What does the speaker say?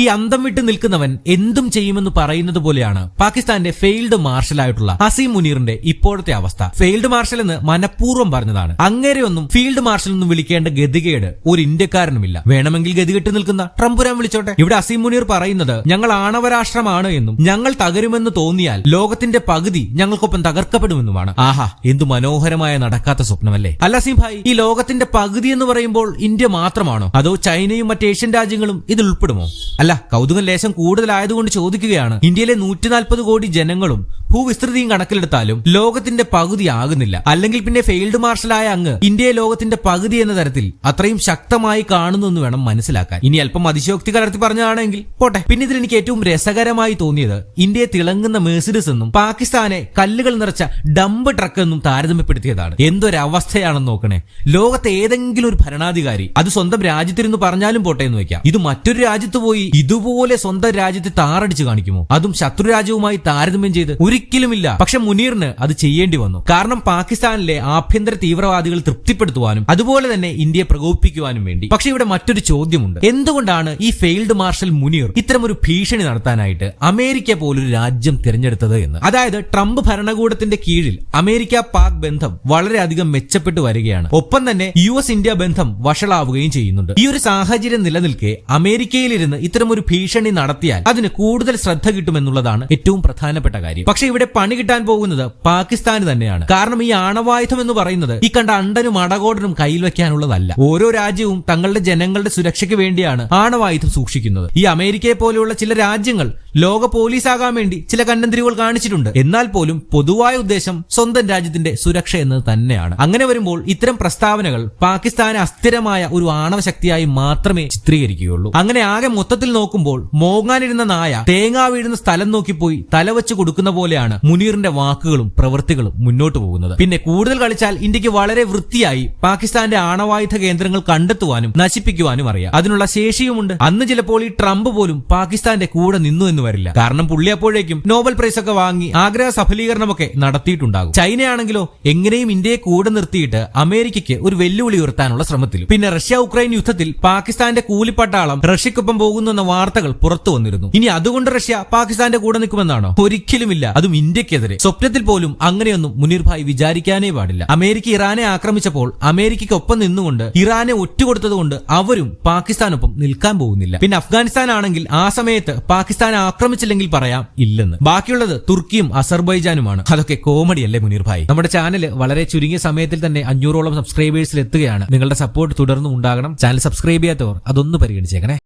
ഈ അന്തം വിട്ട് നിൽക്കുന്നവൻ എന്തും ചെയ്യുമെന്ന് പറയുന്നത് പോലെയാണ് പാകിസ്ഥാന്റെ ഫെയിൽഡ് മാർഷൽ ആയിട്ടുള്ള അസീം മുനീറിന്റെ ഇപ്പോഴത്തെ അവസ്ഥ. ഫെയിൽഡ് മാർഷൽ എന്ന് മനഃപൂർവം പറഞ്ഞതാണ്. അങ്ങേരെ ഒന്നും ഫീൽഡ് മാർഷൽ എന്നും വിളിക്കേണ്ട ഗതികേട് ഒരു ഇന്ത്യക്കാരനുമില്ല. വേണമെങ്കിൽ ഗതികെട്ട് നിൽക്കുന്ന ട്രംപുരാൻ വിളിച്ചോട്ടെ? ഇവിടെ അസീം മുനീർ പറയുന്നത് ഞങ്ങൾ ആണവരാഷ്ട്രമാണ് എന്നും ഞങ്ങൾ തകരുമെന്ന് തോന്നിയാൽ ലോകത്തിന്റെ പകുതി ഞങ്ങൾക്കൊപ്പം തകർക്കപ്പെടുമെന്നുമാണ്. ആഹാ എന്തു മനോഹരമായ നടക്കാത്ത സ്വപ്നമല്ലേ? അല്ല അസീം ഭായ് ഈ ലോകത്തിന്റെ പകുതി എന്ന് പറയുമ്പോൾ ഇന്ത്യ മാത്രമാണോ? അതോ ചൈനയും മറ്റേഷ്യൻ രാജ്യങ്ങളും ഇതിൽ ഉൾപ്പെടുമോ? അല്ല കൗതുകം ലേശം കൂടുതലായതുകൊണ്ട് ചോദിക്കുകയാണ്. ഇന്ത്യയിലെ നൂറ്റി നാൽപ്പത് കോടി ജനങ്ങളും ഭൂവിസ്തൃതിയും കണക്കിലെടുത്താലും ലോകത്തിന്റെ പകുതി ആകുന്നില്ല. അല്ലെങ്കിൽ പിന്നെ ഫെയിൽഡ് മാർഷലായ അങ്ങ് ഇന്ത്യയെ ലോകത്തിന്റെ പകുതി എന്ന തരത്തിൽ അത്രയും ശക്തമായി കാണുന്നു എന്ന് വേണം മനസ്സിലാക്കാൻ. ഇനി അല്പം അതിശോക്തി കലർത്തി പറഞ്ഞതാണെങ്കിൽ പോട്ടെ. പിന്നെ ഇതിൽ എനിക്ക് ഏറ്റവും രസകരമായി തോന്നിയത് ഇന്ത്യയെ തിളങ്ങുന്ന മേഴ്സിഡസ് എന്നും പാകിസ്ഥാനെ കല്ലുകൾ നിറച്ച ഡംപ് ട്രക്ക് എന്നും താരതമ്യപ്പെടുത്തിയതാണ്. എന്തൊരവസ്ഥയാണെന്ന് നോക്കണേ. ലോകത്തെ ഏതെങ്കിലും ഒരു ഭരണാധികാരി അത് സ്വന്തം രാജ്യത്തിരുന്ന് പറഞ്ഞാലും പോട്ടെ എന്ന് വെക്കാം ഇത് മറ്റൊരു രാജ്യത്ത് പോയി ഇതുപോലെ സ്വന്തം രാജ്യത്തെ താറടിച്ച് കാണിക്കുമോ? അതും ശത്രു രാജ്യവുമായി താരതമ്യം ചെയ്ത് ഒരിക്കലുമില്ല. പക്ഷെ മുനീറിന് അത് ചെയ്യേണ്ടി വന്നു. കാരണം പാകിസ്ഥാനിലെ ആഭ്യന്തര തീവ്രവാദികൾ തൃപ്തിപ്പെടുത്തുവാനും അതുപോലെ തന്നെ ഇന്ത്യയെ പ്രകോപിപ്പിക്കുവാനും വേണ്ടി. പക്ഷെ ഇവിടെ മറ്റൊരു ചോദ്യമുണ്ട്. എന്തുകൊണ്ടാണ് ഈ ഫെയിൽഡ് മാർഷൽ മുനീർ ഇത്തരമൊരു ഭീഷണി നടത്താനായിട്ട് അമേരിക്ക പോലൊരു രാജ്യം തിരഞ്ഞെടുത്തത് എന്ന്? അതായത് ട്രംപ് ഭരണകൂടത്തിന്റെ കീഴിൽ അമേരിക്ക പാക് ബന്ധം വളരെയധികം മെച്ചപ്പെട്ടു വരികയാണ്. ഒപ്പം തന്നെ യു എസ് ഇന്ത്യ ബന്ധം വഷളാവുകയും ചെയ്യുന്നുണ്ട്. ഈ ഒരു സാഹചര്യം നിലനിൽക്കെ അമേരിക്കയിലിരുന്ന് ഇത്തരമൊരു ഭീഷണി നടത്തിയാൽ അതിന് കൂടുതൽ ശ്രദ്ധ കിട്ടുമെന്നുള്ളതാണ് ഏറ്റവും പ്രധാനപ്പെട്ട കാര്യം. പക്ഷെ ഇവിടെ പണി കിട്ടാൻ പോകുന്നത് പാകിസ്ഥാന് തന്നെയാണ്. കാരണം ഈ ആണവായുധം എന്ന് പറയുന്നത് ഈ കണ്ട അണ്ടനും അടകോടനും കയ്യിൽ വെക്കാനുള്ളതല്ല. ഓരോ രാജ്യവും തങ്ങളുടെ ജനങ്ങളുടെ സുരക്ഷയ്ക്ക് വേണ്ടിയാണ് ആണവായുധം സൂക്ഷിക്കുന്നത്. ഈ അമേരിക്കയെ പോലെയുള്ള ചില രാജ്യങ്ങൾ ലോക പോലീസാകാൻ വേണ്ടി ചില കണ്ണന്തിരികൾ കാണിച്ചിട്ടുണ്ട്. എന്നാൽ പോലും പൊതുവായ ഉദ്ദേശം സ്വന്തം രാജ്യത്തിന്റെ സുരക്ഷ എന്നത് തന്നെയാണ്. അങ്ങനെ വരുമ്പോൾ ഇത്തരം പ്രസ്താവനകൾ പാകിസ്ഥാനെ അസ്ഥിരമായ ഒരു ആണവ ശക്തിയായി മാത്രമേ ചിത്രീകരിക്കുകയുള്ളൂ. അങ്ങനെ ആകെ മൊത്തത്തിൽ നോക്കുമ്പോൾ മോങ്ങാനിരുന്ന നായ തേങ്ങാ വീഴുന്ന സ്ഥലം നോക്കിപ്പോയി തലവെച്ച് കൊടുക്കുന്ന പോലെയാണ് മുനീറിന്റെ വാക്കുകളും പ്രവൃത്തികളും മുന്നോട്ട് പോകുന്നത്. പിന്നെ കൂടുതൽ കളിച്ചാൽ ഇന്ത്യയ്ക്ക് വളരെ വൃത്തിയായി പാകിസ്ഥാന്റെ ആണവായുധ കേന്ദ്രങ്ങൾ കണ്ടെത്തുവാനും നശിപ്പിക്കുവാനും അറിയാം. അതിനുള്ള ശേഷിയുമുണ്ട്. അന്ന് ചിലപ്പോൾ ഈ ട്രംപ് പോലും പാകിസ്ഥാന്റെ കൂടെ നിന്നു എന്ന് വരില്ല. കാരണം പുള്ളി അപ്പോഴേക്കും നോബൽ പ്രൈസ് ഒക്കെ വാങ്ങി ആഗ്രഹ സഫലീകരണമൊക്കെ നടത്തിയിട്ടുണ്ടാകും. ചൈനയാണെങ്കിലോ എങ്ങനെയും ഇന്ത്യയെ കൂടെ നിർത്തിയിട്ട് അമേരിക്കയ്ക്ക് ഒരു വെല്ലുവിളി ഉയർത്താനുള്ള ശ്രമത്തിലും. പിന്നെ റഷ്യ ഉക്രൈൻ യുദ്ധത്തിൽ പാകിസ്ഥാന്റെ കൂലിപ്പട്ടാളം റഷ്യക്കൊപ്പം പോകുന്നു എന്ന വാർത്തകൾ പുറത്തു വന്നിരുന്നു. ഇനി അതുകൊണ്ട് റഷ്യ പാകിസ്ഥാന്റെ കൂടെ നിൽക്കുമെന്നാണോ? ഒരിക്കലുമില്ല. അതും ഇന്ത്യക്കെതിരെ. സ്വപ്നത്തിൽ പോലും അങ്ങനെയൊന്നും മുനീർ ഭായ് വിചാരിക്കാനേ പാടില്ല. അമേരിക്ക ഇറാനെ ആക്രമിച്ചപ്പോൾ അമേരിക്കയ്ക്ക് നിന്നുകൊണ്ട് ഇറാനെ ഒറ്റുകൊടുത്തതുകൊണ്ട് അവരും പാകിസ്ഥാനൊപ്പം നിൽക്കാൻ പോകുന്നില്ല. പിന്നെ അഫ്ഗാനിസ്ഥാൻ ആണെങ്കിൽ ആ സമയത്ത് പാകിസ്ഥാനെ ആക്രമിച്ചില്ലെങ്കിൽ പറയാം. ഇല്ലെന്ന്. ബാക്കിയുള്ളത് തുർക്കിയും അസർബൈജാനുമാണ്. അതൊക്കെ കോമഡി അല്ലേ മുനീർ ഭായ്? നമ്മുടെ ചാനൽ വളരെ ചുരുങ്ങിയ സമയത്തിൽ തന്നെ അഞ്ഞൂറോളം സബ്സ്ക്രൈബേഴ്സിൽ എത്തുകയാണ്. നിങ്ങളുടെ സപ്പോർട്ട് തുടർന്നും ഉണ്ടാകണം. ചാനൽ സബ്സ്ക്രൈബ് ചെയ്യാത്തവർ അതൊന്ന് പരിഗണിച്ചേക്കണേ.